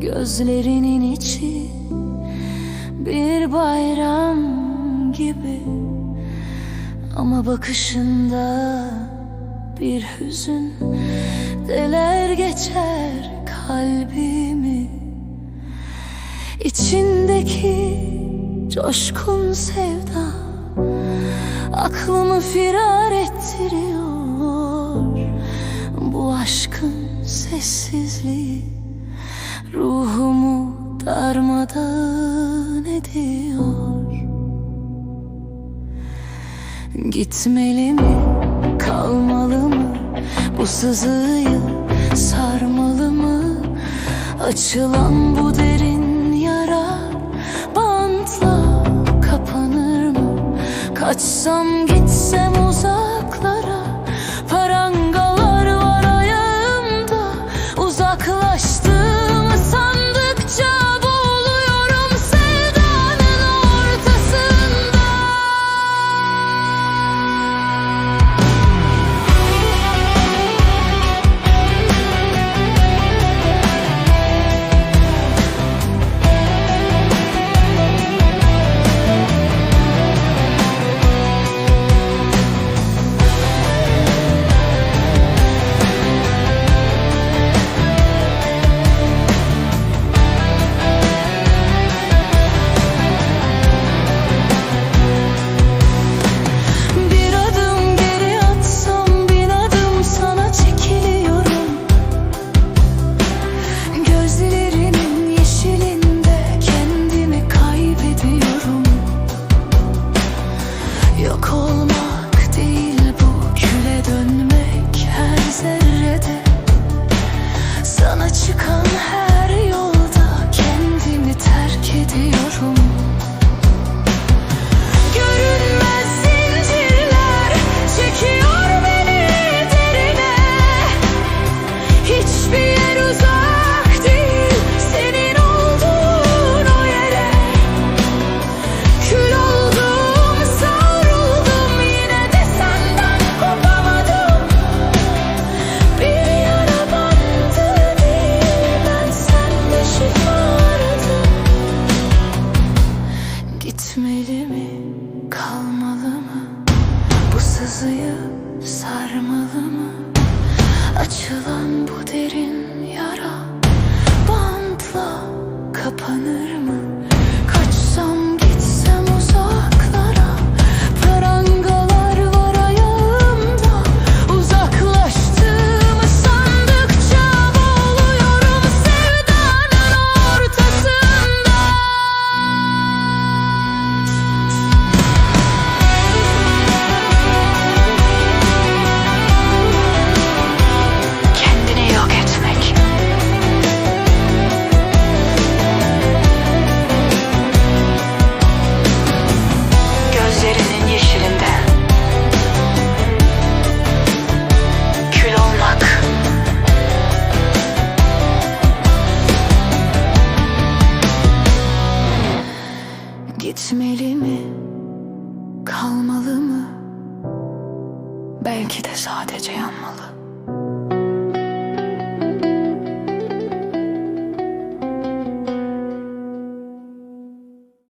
Gözlerinin içi. Bir bayram gibi Ama bakışında bir hüzün. Deler geçer kalbimi. İçindeki coşkun sevda Aklımı firar ettiriyor Aşkın sessizliği Ruhumu darmadan ediyor. Gitmeli mi, kalmalı mı? Bu sızıyı sarmalı mı? Açılan bu derin yara Bantla kapanır mı? Kaçsam gitsem uzaklara irmã. Gitmeli mi? Kalmalı mı? Belki de sadece yanmalı.